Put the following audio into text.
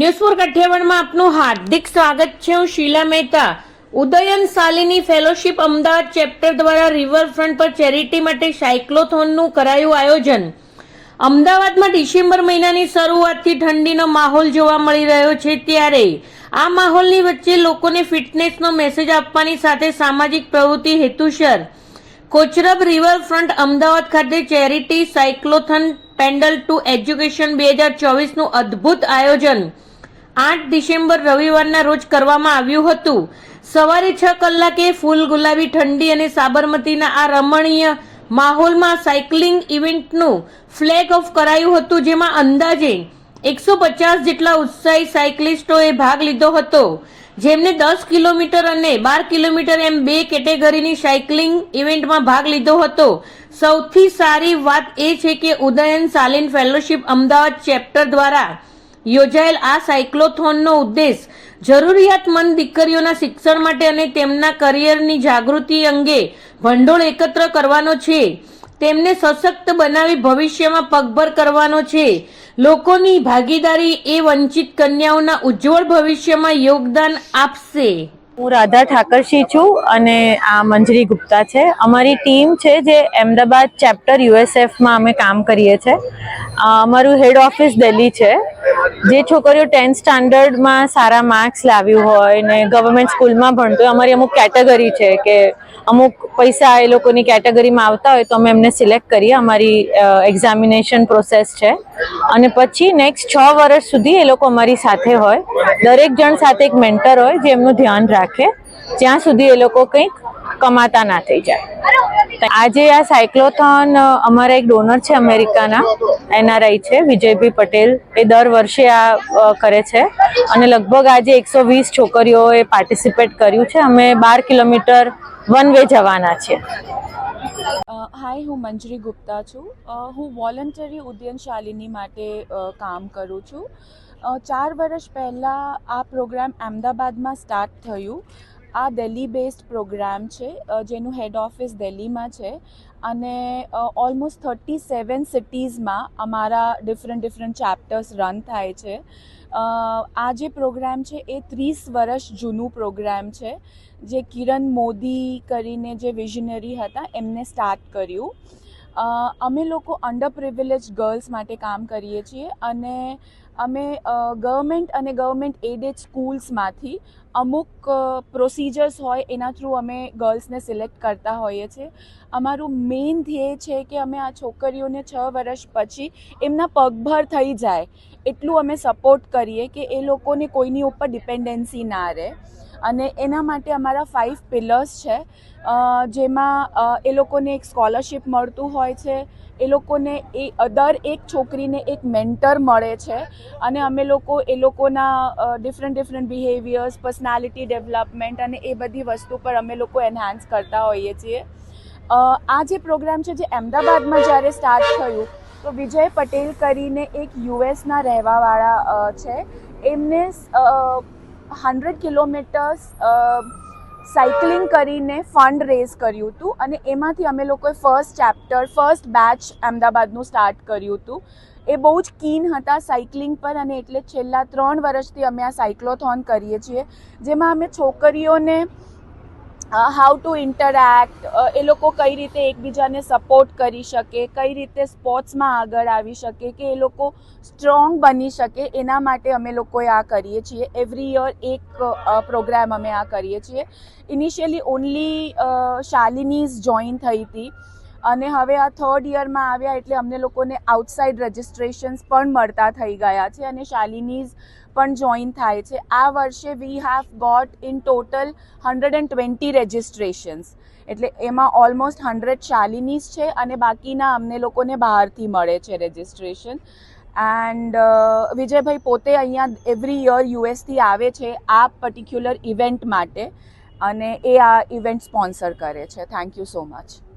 News for આપનું હાર્દિક સ્વાગત છે. હું શીલા મહેતા. ઉદયન સાલીની ફેલોશિપ અમદાવાદ ચેપ્ટર દ્વારા રિવરફ્રન્ટ પર ચેરિટી માટે સાયક્લોથોનનું કરાયું આયોજન. અમદાવાદમાં ડિસેમ્બર મહિનાની શરૂઆતથી ઠંડીનો માહોલ જોવા મળી રહ્યો છે ત્યારે આ માહોલની વચ્ચે લોકોને ફિટનેસનો મેસેજ આપવાની સાથે સામાજિક પ્રવૃત્તિ હેતુસર. કોચરબ રિવરફ્રન્ટ અમદાવાદ ખાતે charity cyclothon pedal to education બે હજાર ચોવીસનું અદ્ભુત આયોજન. આઠ ડિસેમ્બર રવિવારના રોજ કરવામાં આવ્યું હતું. સવારે છ કલાકે ફૂલ ગુલાબી ઠંડી અને સાબરમતીના આ રમણીય માહોલમાં સાયકલિંગ ઇવેન્ટનું ફ્લેગ ઓફ કરાયું હતું, જેમાં અંદાજે એકસો પચાસ જેટલા ઉત્સાહી સાયકલિસ્ટોએ ભાગ લીધો હતો. જેમને દસ કિલોમીટર અને બાર કિલોમીટર એમ બે કેટેગરીની સાયકલિંગ ઇવેન્ટમાં ભાગ લીધો હતો. સૌથી સારી વાત એ છે કે ઉદયન સાલિન ફેલોશિપ અમદાવાદ ચેપ્ટર દ્વારા યોજાયેલ આ સાયક્લોથોનનો ઉદ્દેશ જરૂરિયાતમંદ દીકરીઓના શિક્ષણ માટે અને તેમના કરિયરની જાગૃતિ અંગે ભંડોળ એકત્ર કરવાનો છે. તેમને સશક્ત બનાવી ભવિષ્યમાં પગભર કરવાનો છે. લોકોની ભાગીદારી એ વંચિત કન્યાઓના ઉજ્જવળ ભવિષ્યમાં યોગદાન આપશે. હું રાધા ઠાકરશી છું અને આ મંજરી ગુપ્તા છે. અમારી ટીમ છે જે અમદાવાદ ચેપ્ટર યુએસએફમાં અમે કામ કરીએ છીએ અમારું હેડ ઓફિસ દિલ્હી છે. જે છોકરીઓ ટેન્થ સ્ટાન્ડર્ડમાં સારા માર્ક્સ લાવ્યું હોય ને ગવર્મેન્ટ સ્કૂલમાં ભણતો હોય, અમારી અમુક કેટેગરી છે કે અમુક પૈસા એ લોકોની કેટેગરીમાં આવતા હોય તો અમે એમને સિલેક્ટ કરીએ. અમારી એક્ઝામિનેશન પ્રોસેસ છે. અને પછી નેક્સ્ટ છ વર્ષ સુધી એ લોકો અમારી સાથે હોય. દરેક જણ સાથે એક મેન્ટર હોય જે એમનું ધ્યાન રાખે. જ્યાં સુધી એ લોકો કંઈક કમાતા ના થઈ જાય. આજે આ સાયક્લોથોન અમારા એક ડોનર છે અમેરિકાના, એનઆરઆઈ છે, વિજયભાઈ પટેલ. એ દર વર્ષે આ કરે છે. અને લગભગ આજે એકસો વીસ છોકરીઓએ પાર્ટિસિપેટ કર્યું છે. અમે બાર કિલોમીટર વન વે જવાના છીએ. હાય હું મંજરી ગુપ્તા છું. હું વોલન્ટરી ઉદ્યન શાલિની માટે કામ કરું છું. ચાર વર્ષ પહેલાં આ પ્રોગ્રામ અમદાવાદમાં સ્ટાર્ટ થયું. આ દિલ્હી બેઝડ પ્રોગ્રામ છે જેનું હેડ ઓફિસ દિલ્હીમાં છે અને ઓલમોસ્ટ થર્ટી સેવન સિટીઝમાં અમારા ડિફરન્ટ ડિફરન્ટ ચેપ્ટર્સ રન થાય છે. આ જે પ્રોગ્રામ છે એ ત્રીસ વર્ષ જૂનું પ્રોગ્રામ છે, જે કિરણ મોદી કરીને જે વિઝનરી હતા એમને સ્ટાર્ટ કર્યું. અમે લોકો અંડર પ્રિવિલેજ ગર્લ્સ માટે કામ કરીએ છીએ અને અમે ગવર્મેન્ટ અને ગવર્મેન્ટ એડેડ સ્કૂલ્સમાંથી અમુક પ્રોસિજર્સ હોય એના થ્રુ અમે ગર્લ્સને સિલેક્ટ કરતા હોઈએ છીએ. અમારું મેઇન ધ્યેય છે કે અમે આ છોકરીઓને છ વર્ષ પછી એમના પગભર થઈ જાય. એટલું અમે સપોર્ટ કરીએ કે એ લોકોને કોઈની ઉપર ડિપેન્ડન્સી ના રહે. અને એના માટે અમારા ફાઇવ પિલર્સ છે. જેમાં એ લોકોને એક સ્કોલરશિપ મળતું હોય છે. એ લોકોને એ દર એક છોકરીને એક મેન્ટર મળે છે. અને અમે લોકો એ લોકોના different different behaviours personality development અને એ બધી વસ્તુ પર અમે લોકો એન્હાન્સ કરતા હોઈએ છીએ. આ જે પ્રોગ્રામ છે જે અમદાવાદમાં જ્યારે સ્ટાર્ટ થયું, તો વિજય પટેલ કરીને એક યુએસના રહેવાવાળા છે. એમને હંડ્રેડ કિલોમીટર્સ સાયકલિંગ કરીને ફંડ રેઝ કર્યું હતું અને એમાંથી અમે લોકોએ ફર્સ્ટ ચેપ્ટર, ફર્સ્ટ બેચ અમદાવાદનું સ્ટાર્ટ કર્યું હતું. એ બહુ જ કીન હતા સાયકલિંગ પર અને એટલે છેલ્લા ત્રણ વર્ષથી અમે આ સાયક્લોથોન કરીએ છીએ, જેમાં અમે છોકરીઓને હાઉ ટુ ઇન્ટરેક્ટ એ લોકો કઈ રીતે એકબીજાને સપોર્ટ કરી શકે, કઈ રીતે સ્પોર્ટ્સમાં આગળ આવી શકે, કે એ લોકો સ્ટ્રોંગ બની શકે, એના માટે અમે લોકોએ આ કરીએ છીએ. એવરી યર એક પ્રોગ્રામ અમે આ કરીએ છીએ. ઇનિશિયલી ઓનલી શાલિનીઝ જોઈન થઈ હતી. અને હવે આ થર્ડ યરમાં આવ્યા એટલે અમને લોકોને આઉટસાઇડ રજિસ્ટ્રેશન્સ પણ મળતા થઈ ગયા છે અને શાલિનીઝ પણ જોઈન થાય છે. આ વર્ષે we have got in total hundred and twenty registrations એટલે એમાં ઓલમોસ્ટ હંડ્રેડ શાલિનીઝ છે અને બાકીના અમને લોકોને બહારથી મળે છે રજિસ્ટ્રેશન એન્ડ વિજયભાઈ પોતે અહીંયા એવરી યર યુએસથી આવે છે આ પર્ટિક્યુલર ઇવેન્ટ માટે અને એ આ ઇવેન્ટ સ્પોન્સર કરે છે. Thank you so much